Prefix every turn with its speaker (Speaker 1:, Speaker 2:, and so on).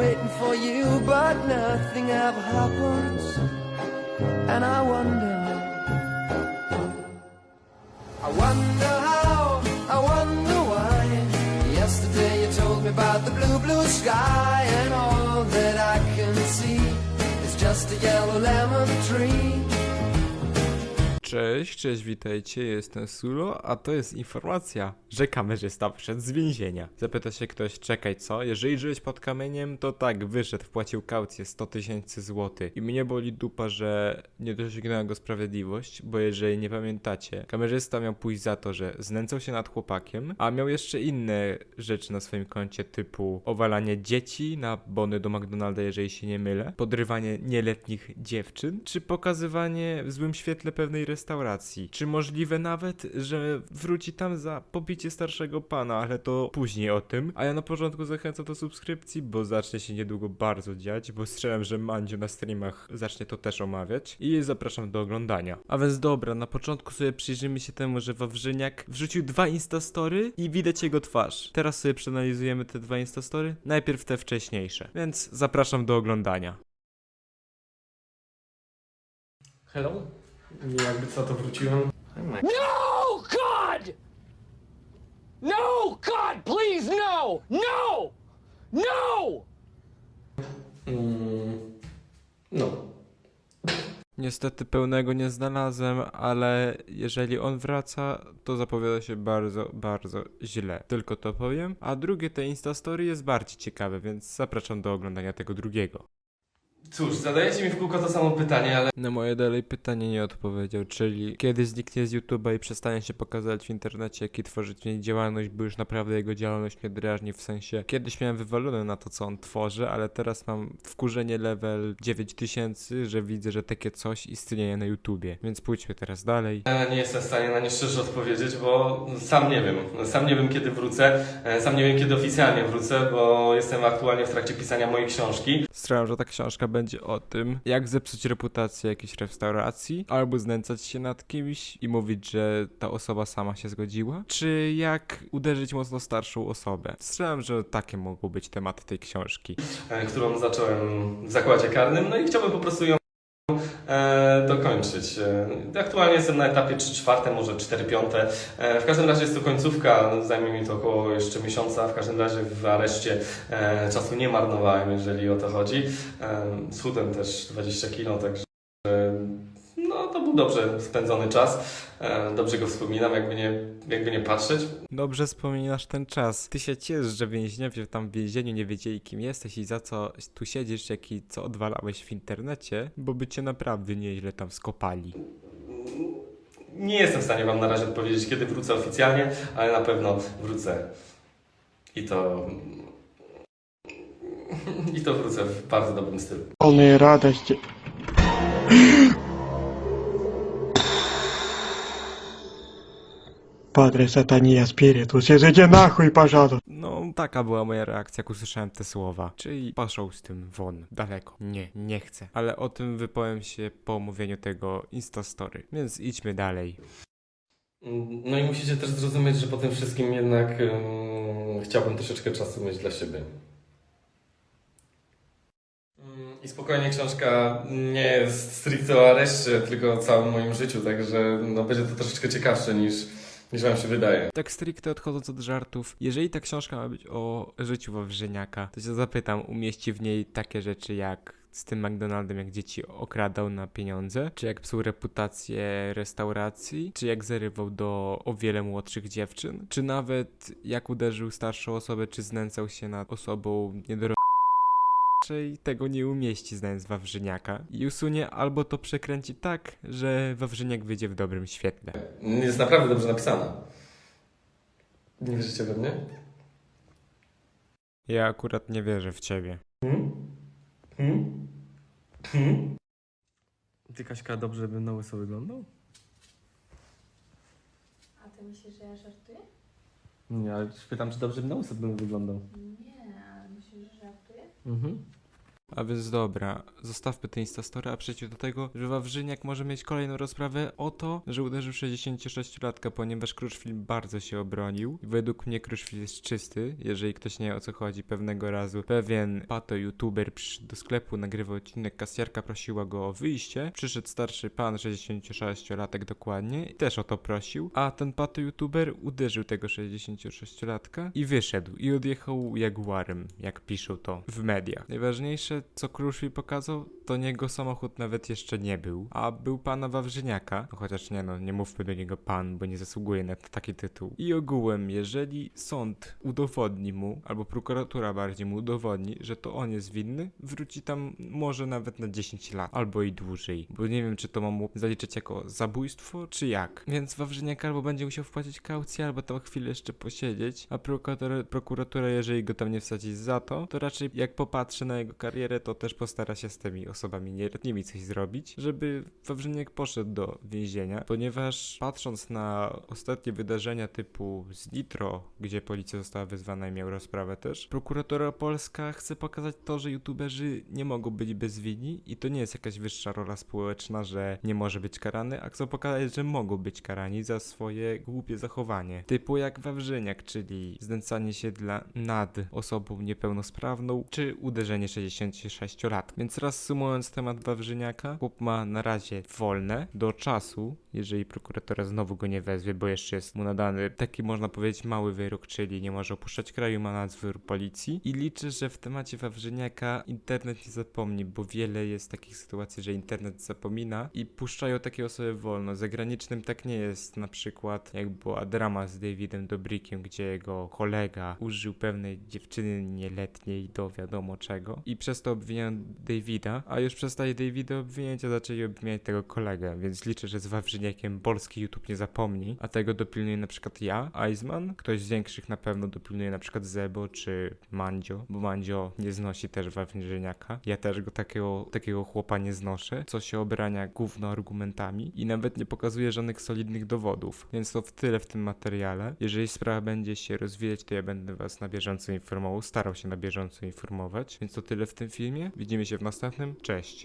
Speaker 1: waiting for you, but nothing ever happens. And I wonder, I wonder how, I wonder why. Yesterday you told me about the blue, blue sky, and all that I can see is just a yellow lemon tree.
Speaker 2: Cześć, cześć, witajcie, jestem Sulo, a to jest informacja, że kamerzysta wyszedł z więzienia. Zapyta się ktoś, czekaj co, jeżeli żyłeś pod kamieniem, to tak, wyszedł, wpłacił kaucję 100 tysięcy złotych. I mnie boli dupa, że nie dosięgnęła go sprawiedliwość, bo jeżeli nie pamiętacie, kamerzysta miał pójść za to, że znęcał się nad chłopakiem, a miał jeszcze inne rzeczy na swoim koncie, typu owalanie dzieci na bony do McDonalda, jeżeli się nie mylę, podrywanie nieletnich dziewczyn, czy pokazywanie w złym świetle pewnej restauracji, czy możliwe nawet, że wróci tam za pobicie starszego pana, ale to później o tym. A ja na początku zachęcam do subskrypcji, bo zacznie się niedługo bardzo dziać, bo strzelam, że Mandziu na streamach zacznie to też omawiać i zapraszam do oglądania. A więc dobra, na początku sobie przyjrzymy się temu, że Wawrzyniak wrzucił dwa instastory i widać jego twarz. Teraz sobie przeanalizujemy te dwa instastory, najpierw te wcześniejsze, więc zapraszam do oglądania.
Speaker 3: Hello? Nie jakby co to wróciłem.
Speaker 4: No, God! No, God, please, no! No! No!
Speaker 3: Mm, no.
Speaker 2: Niestety pełnego nie znalazłem, ale jeżeli on wraca, to zapowiada się bardzo, bardzo źle. Tylko to powiem. A drugie te Instastory jest bardziej ciekawe, więc zapraszam do oglądania tego drugiego.
Speaker 3: Cóż, zadajecie mi w kółko to samo pytanie, ale
Speaker 2: Na moje dalej pytanie nie odpowiedział, czyli kiedy zniknie z YouTube'a i przestanie się pokazywać w internecie, jak i tworzyć w niej działalność, bo już naprawdę jego działalność mnie drażni, w sensie kiedyś miałem wywalone na to, co on tworzy, ale teraz mam wkurzenie level 9000, że widzę, że takie coś istnieje na YouTubie, więc pójdźmy teraz dalej.
Speaker 3: nie jestem w stanie na nie szczerze odpowiedzieć, bo sam nie wiem. Sam nie wiem kiedy wrócę, e, sam nie wiem kiedy oficjalnie wrócę, bo jestem aktualnie w trakcie pisania mojej książki.
Speaker 2: Strzelam, że ta książka będzie o tym, jak zepsuć reputację jakiejś restauracji, albo znęcać się nad kimś i mówić, że ta osoba sama się zgodziła, czy jak uderzyć mocno starszą osobę. Strzelam, że takie mogą być tematy tej książki.
Speaker 3: e, którą zacząłem w zakładzie karnym, no i chciałbym po prostu ją dokończyć. E, aktualnie jestem na etapie 3 czwarte, może 4 piąte. E, w każdym razie jest to końcówka, zajmie mi to około jeszcze miesiąca. W każdym razie w areszcie e, czasu nie marnowałem, jeżeli o to chodzi. E, schudłem też 20 kilo, także to był dobrze spędzony czas. E, dobrze go wspominam, jakby nie, jakby nie patrzeć.
Speaker 2: Dobrze wspominasz ten czas. Ty się ciesz, że więźniowie tam w więzieniu nie wiedzieli, kim jesteś i za co tu siedzisz, jak i co odwalałeś w internecie, bo by cię naprawdę nieźle tam skopali.
Speaker 3: Nie jestem w stanie Wam na razie odpowiedzieć, kiedy wrócę oficjalnie, ale na pewno wrócę. I to i to wrócę w bardzo dobrym stylu.
Speaker 5: Polnej radości. Padre Satania Spiritus, jedzie na chuj parzado.
Speaker 2: No, taka była moja reakcja, jak usłyszałem te słowa. Czyli paszą z tym won, daleko. Nie, nie chcę. Ale o tym wypowiem się po omówieniu tego Instastory, więc idźmy dalej.
Speaker 3: No i musicie też zrozumieć, że po tym wszystkim jednak um, chciałbym troszeczkę czasu mieć dla siebie. I spokojnie książka nie jest stricte o areszcie, tylko o całym moim życiu, także no, będzie to troszeczkę ciekawsze niż niż Wam się wydaje.
Speaker 2: Tak stricte odchodząc od żartów, jeżeli ta książka ma być o życiu Wawrzyniaka, to się zapytam, umieści w niej takie rzeczy jak z tym McDonaldem, jak dzieci okradał na pieniądze, czy jak psuł reputację restauracji, czy jak zarywał do o wiele młodszych dziewczyn, czy nawet jak uderzył starszą osobę, czy znęcał się nad osobą niedorosłą. Raczej tego nie umieści znając Wawrzyniaka i usunie albo to przekręci tak, że Wawrzyniak wyjdzie w dobrym świetle.
Speaker 3: Jest naprawdę dobrze napisana. Nie wierzycie we mnie?
Speaker 2: Ja akurat nie wierzę w ciebie.
Speaker 3: Hmm? Hmm? Hmm? Ty Kaśka dobrze bym na łyso wyglądał?
Speaker 6: A ty myślisz, że ja żartuję?
Speaker 3: Nie, ale pytam, czy dobrze bym na łyso bym wyglądał.
Speaker 6: Nie, ale
Speaker 2: A więc dobra, zostawmy te Instastory, a przejdźmy do tego, że Wawrzyniak może mieć kolejną rozprawę o to, że uderzył 66-latka, ponieważ Kruszwil bardzo się obronił. Według mnie Kruszwil jest czysty, jeżeli ktoś nie wie o co chodzi. Pewnego razu pewien pato youtuber przyszedł do sklepu, nagrywał odcinek, kasjerka prosiła go o wyjście. Przyszedł starszy pan, 66-latek dokładnie, i też o to prosił, a ten pato youtuber uderzył tego 66-latka i wyszedł i odjechał jaguarem, jak piszą to w mediach. Najważniejsze, co Kruszwil pokazał, to niego samochód nawet jeszcze nie był, a był pana Wawrzyniaka, no chociaż nie no, nie mówmy do niego pan, bo nie zasługuje na taki tytuł. I ogółem, jeżeli sąd udowodni mu, albo prokuratura bardziej mu udowodni, że to on jest winny, wróci tam może nawet na 10 lat, albo i dłużej, bo nie wiem, czy to ma mu zaliczyć jako zabójstwo, czy jak. Więc Wawrzyniak albo będzie musiał wpłacić kaucję, albo tam chwilę jeszcze posiedzieć, a prokuratura, prokuratura jeżeli go tam nie wsadzi za to, to raczej jak popatrzy na jego karierę, to też postara się z tymi osobami nieletnimi coś zrobić, żeby Wawrzyniak poszedł do więzienia, ponieważ patrząc na ostatnie wydarzenia typu z Nitro, gdzie policja została wezwana i miał rozprawę też, prokuratura polska chce pokazać to, że youtuberzy nie mogą być bezwinni i to nie jest jakaś wyższa rola społeczna, że nie może być karany, a chcą pokazać, że mogą być karani za swoje głupie zachowanie. Typu jak Wawrzyniak, czyli znęcanie się dla nad osobą niepełnosprawną, czy uderzenie 66 lat. Więc reasumując temat Wawrzyniaka, chłop ma na razie wolne do czasu, jeżeli prokuratora znowu go nie wezwie, bo jeszcze jest mu nadany taki można powiedzieć mały wyrok, czyli nie może opuszczać kraju, ma nadzór policji i liczę, że w temacie Wawrzyniaka internet nie zapomni, bo wiele jest takich sytuacji, że internet zapomina i puszczają takie osoby wolno. Zagranicznym tak nie jest, na przykład jak była drama z Davidem Dobrikiem, gdzie jego kolega użył pewnej dziewczyny nieletniej do wiadomo czego i przez to obwiniają Davida, a już przez tej Davida obwinięcia zaczęli obwiniać tego kolegę, więc liczę, że z Wawrzyniakiem polski YouTube nie zapomni, a tego dopilnuje na przykład ja, Iceman, ktoś z większych na pewno dopilnuje na przykład Zebo czy Mandzio, bo Mandzio nie znosi też Wawrzyniaka, ja też go takiego, takiego chłopa nie znoszę, co się obrania gówno argumentami i nawet nie pokazuje żadnych solidnych dowodów, więc to w tyle w tym materiale. Jeżeli sprawa będzie się rozwijać, to ja będę was na bieżąco informował, starał się na bieżąco informować, więc to tyle w tym filmie. Widzimy się w następnym, cześć!